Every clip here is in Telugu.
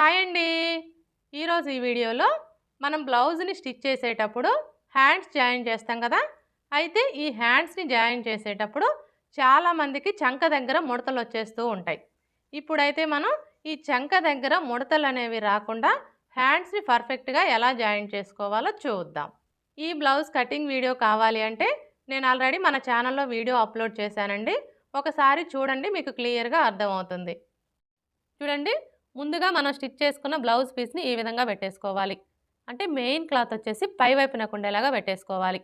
హాయ్ అండి. ఈరోజు ఈ వీడియోలో మనం బ్లౌజ్ని స్టిచ్ చేసేటప్పుడు హ్యాండ్స్ జాయిన్ చేస్తాం కదా. అయితే ఈ హ్యాండ్స్ని జాయిన్ చేసేటప్పుడు చాలామందికి చంక దగ్గర ముడతలు వచ్చేస్తూ ఉంటాయి. ఇప్పుడైతే మనం ఈ చంక దగ్గర ముడతలు అనేవి రాకుండా హ్యాండ్స్ని పర్ఫెక్ట్గా ఎలా జాయిన్ చేసుకోవాలో చూద్దాం. ఈ బ్లౌజ్ కటింగ్ వీడియో కావాలి అంటే నేను ఆల్రెడీ మన ఛానల్లో వీడియో అప్లోడ్ చేశానండి. ఒకసారి చూడండి మీకు క్లియర్గా అర్థమవుతుంది. చూడండి ముందుగా మనం స్టిచ్ చేసుకున్న బ్లౌజ్ పీస్ని ఈ విధంగా పెట్టేసుకోవాలి. అంటే మెయిన్ క్లాత్ వచ్చేసి పై వైపునకు ఉండేలాగా పెట్టేసుకోవాలి.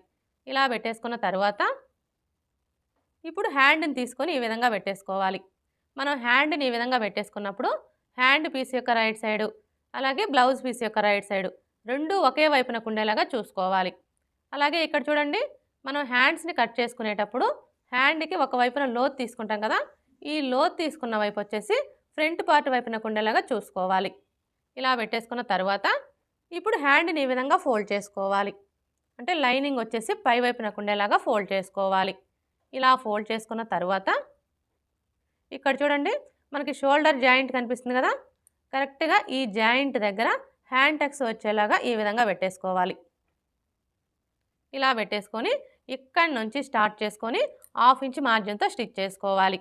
ఇలా పెట్టేసుకున్న తర్వాత ఇప్పుడు హ్యాండ్ని తీసుకొని ఈ విధంగా పెట్టేసుకోవాలి. మనం హ్యాండ్ని ఈ విధంగా పెట్టేసుకున్నప్పుడు హ్యాండ్ పీస్ యొక్క రైట్ సైడు అలాగే బ్లౌజ్ పీస్ యొక్క రైట్ సైడు రెండు ఒకే వైపునకు ఉండేలాగా చూసుకోవాలి. అలాగే ఇక్కడ చూడండి మనం హ్యాండ్స్ని కట్ చేసుకునేటప్పుడు హ్యాండ్కి ఒక వైపున లోత్ తీసుకుంటాం కదా ఈ లోత్ తీసుకున్న వైపు వచ్చేసి ఫ్రంట్ పార్ట్ వైపునకు ఉండేలాగా చూసుకోవాలి. ఇలా పెట్టేసుకున్న తర్వాత ఇప్పుడు హ్యాండ్ని ఈ విధంగా ఫోల్డ్ చేసుకోవాలి. అంటే లైనింగ్ వచ్చేసి పై వైపునకు ఉండేలాగా ఫోల్డ్ చేసుకోవాలి. ఇలా ఫోల్డ్ చేసుకున్న తర్వాత ఇక్కడ చూడండి మనకి షోల్డర్ జాయింట్ కనిపిస్తుంది కదా? కరెక్ట్గా ఈ జాయింట్ దగ్గర హ్యాండ్ టక్స్ వచ్చేలాగా ఈ విధంగా పెట్టేసుకోవాలి. ఇలా పెట్టేసుకొని ఇక్కడి నుంచి స్టార్ట్ చేసుకొని హాఫ్ ఇంచ్ మార్జిన్తో స్టిచ్ చేసుకోవాలి.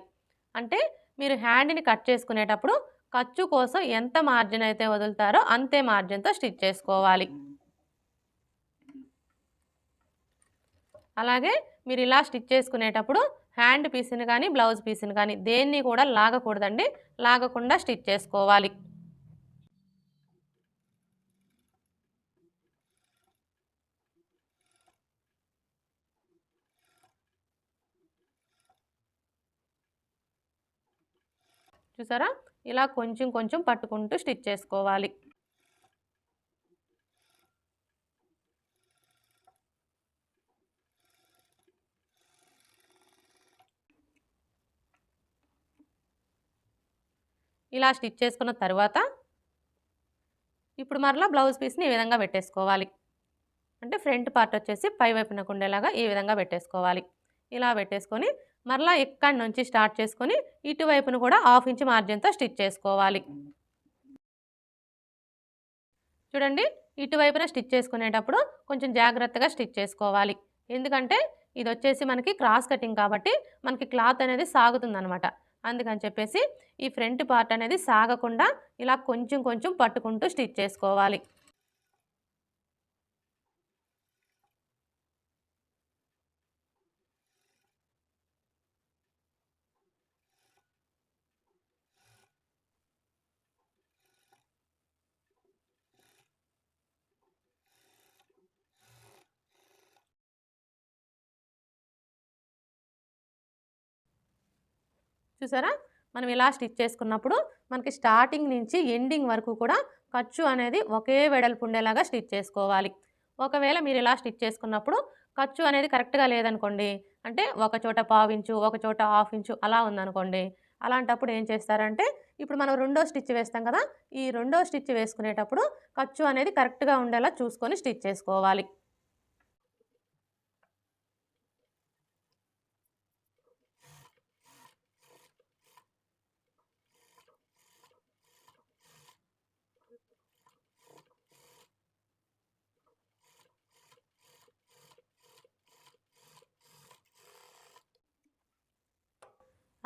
అంటే మీరు హ్యాండ్ని కట్ చేసుకునేటప్పుడు ఖర్చు కోసం ఎంత మార్జిన్ అయితే వదులుతారో అంతే మార్జిన్తో స్టిచ్ చేసుకోవాలి. అలాగే మీరు ఇలా స్టిచ్ చేసుకునేటప్పుడు హ్యాండ్ పీస్ని కానీ బ్లౌజ్ పీస్ని కానీ దేన్ని కూడా లాగకూడదండి. లాగకుండా స్టిచ్ చేసుకోవాలి. చూసారా? ఇలా కొంచెం కొంచెం పట్టుకుంటూ స్టిచ్ చేసుకోవాలి. ఇలా స్టిచ్ చేసుకున్న తర్వాత ఇప్పుడు మరలా బ్లౌజ్ పీస్ని ఈ విధంగా పెట్టేసుకోవాలి. అంటే ఫ్రంట్ పార్ట్ వచ్చేసి పై వైపునకు ఉండేలాగా ఈ విధంగా పెట్టేసుకోవాలి. ఇలా పెట్టేసుకొని మరలా ఇక్కడి నుంచి స్టార్ట్ చేసుకొని ఇటువైపును కూడా హాఫ్ ఇంచ్ మార్జిన్తో స్టిచ్ చేసుకోవాలి. చూడండి ఇటువైపున స్టిచ్ చేసుకునేటప్పుడు కొంచెం జాగ్రత్తగా స్టిచ్ చేసుకోవాలి. ఎందుకంటే ఇది వచ్చేసి మనకి క్రాస్ కటింగ్ కాబట్టి మనకి క్లాత్ అనేది సాగుతుందనమాట అందుకని చెప్పేసి ఈ ఫ్రంట్ పార్ట్ అనేది సాగకుండా ఇలా కొంచెం కొంచెం పట్టుకుంటూ స్టిచ్ చేసుకోవాలి. చూసారా? మనం ఇలా స్టిచ్ చేసుకున్నప్పుడు మనకి స్టార్టింగ్ నుంచి ఎండింగ్ వరకు కూడా ఖర్చు అనేది ఒకే వెడల్పు ఉండేలాగా స్టిచ్ చేసుకోవాలి. ఒకవేళ మీరు ఇలా స్టిచ్ చేసుకున్నప్పుడు ఖర్చు అనేది కరెక్ట్గా లేదనుకోండి అంటే ఒక చోట పావు ఇంచు ఒక చోట హాఫ్ ఇంచు అలా ఉందనుకోండి అలాంటప్పుడు ఏం చేస్తారంటే ఇప్పుడు మనం రెండో స్టిచ్ వేస్తాం కదా ఈ రెండో స్టిచ్ వేసుకునేటప్పుడు ఖర్చు అనేది కరెక్ట్గా ఉండేలా చూసుకొని స్టిచ్ చేసుకోవాలి.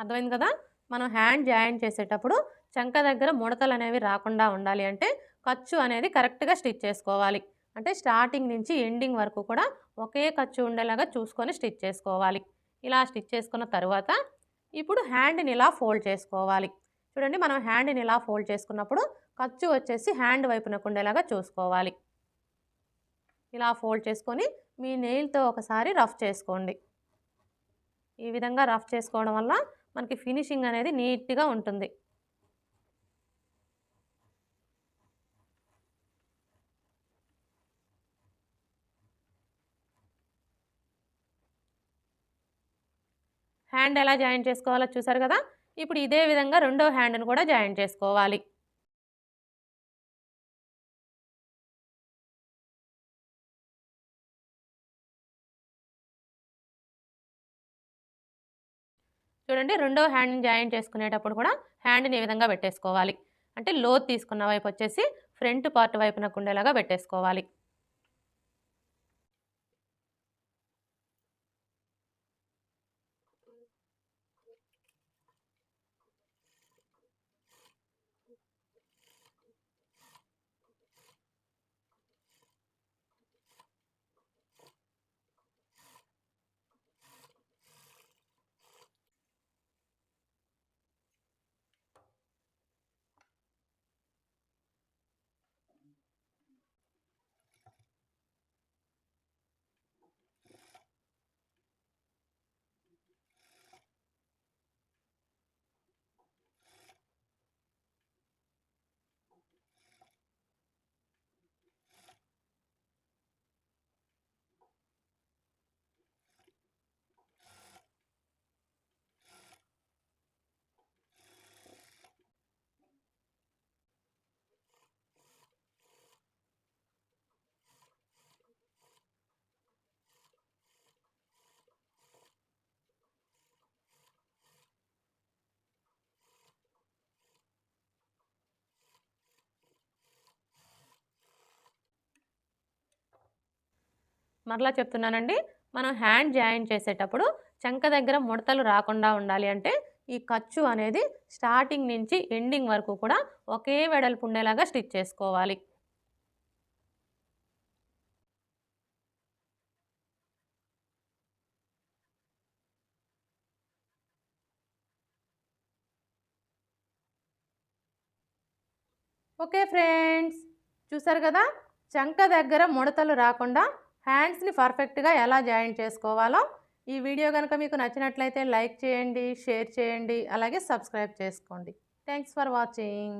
అర్థమైంది కదా? మనం హ్యాండ్ జాయిన్ చేసేటప్పుడు చంక దగ్గర ముడతలు అనేవి రాకుండా ఉండాలి అంటే ఖర్చు అనేది కరెక్ట్గా స్టిచ్ చేసుకోవాలి. అంటే స్టార్టింగ్ నుంచి ఎండింగ్ వరకు కూడా ఒకే ఖర్చు ఉండేలాగా చూసుకొని స్టిచ్ చేసుకోవాలి. ఇలా స్టిచ్ చేసుకున్న తర్వాత ఇప్పుడు హ్యాండ్ని ఇలా ఫోల్డ్ చేసుకోవాలి. చూడండి మనం హ్యాండ్ని ఇలా ఫోల్డ్ చేసుకున్నప్పుడు ఖర్చు వచ్చేసి హ్యాండ్ వైపునకు ఉండేలాగా చూసుకోవాలి. ఇలా ఫోల్డ్ చేసుకొని మీ నెయిల్తో ఒకసారి రఫ్ చేసుకోండి. ఈ విధంగా రఫ్ చేసుకోవడం వల్ల మనకి ఫినిషింగ్ అనేది నీట్గా ఉంటుంది. హ్యాండ్ ఎలా జాయిన్ చేసుకోవాలో చూసారు కదా? ఇప్పుడు ఇదే విధంగా రెండో హ్యాండ్ను కూడా జాయిన్ చేసుకోవాలి. చూడండి రెండో హ్యాండ్ని జాయిన్ చేసుకునేటప్పుడు కూడా హ్యాండ్ని ఈ విధంగా పెట్టేసుకోవాలి? అంటే లోతు తీసుకున్న వైపు వచ్చేసి ఫ్రంట్ పార్ట్ వైపునకు ఉండేలాగా పెట్టేసుకోవాలి. మరలా చెప్తున్నానండి. మనం హ్యాండ్ జాయిన్ చేసేటప్పుడు చంక దగ్గర ముడతలు రాకుండా ఉండాలి అంటే ఈ ఖర్చు అనేది స్టార్టింగ్ నుంచి ఎండింగ్ వరకు కూడా ఒకే వెడల్పు ఉండేలాగా స్టిచ్ చేసుకోవాలి. ఓకే ఫ్రెండ్స్ చూసారు కదా? చంక దగ్గర ముడతలు రాకుండా హ్యాండ్స్ని పర్ఫెక్ట్గా ఎలా జాయిన్ చేసుకోవాలో ఈ వీడియో కనుక మీకు నచ్చినట్లయితే లైక్ చేయండి షేర్ చేయండి అలాగే సబ్స్క్రైబ్ చేసుకోండి. Thanks for watching.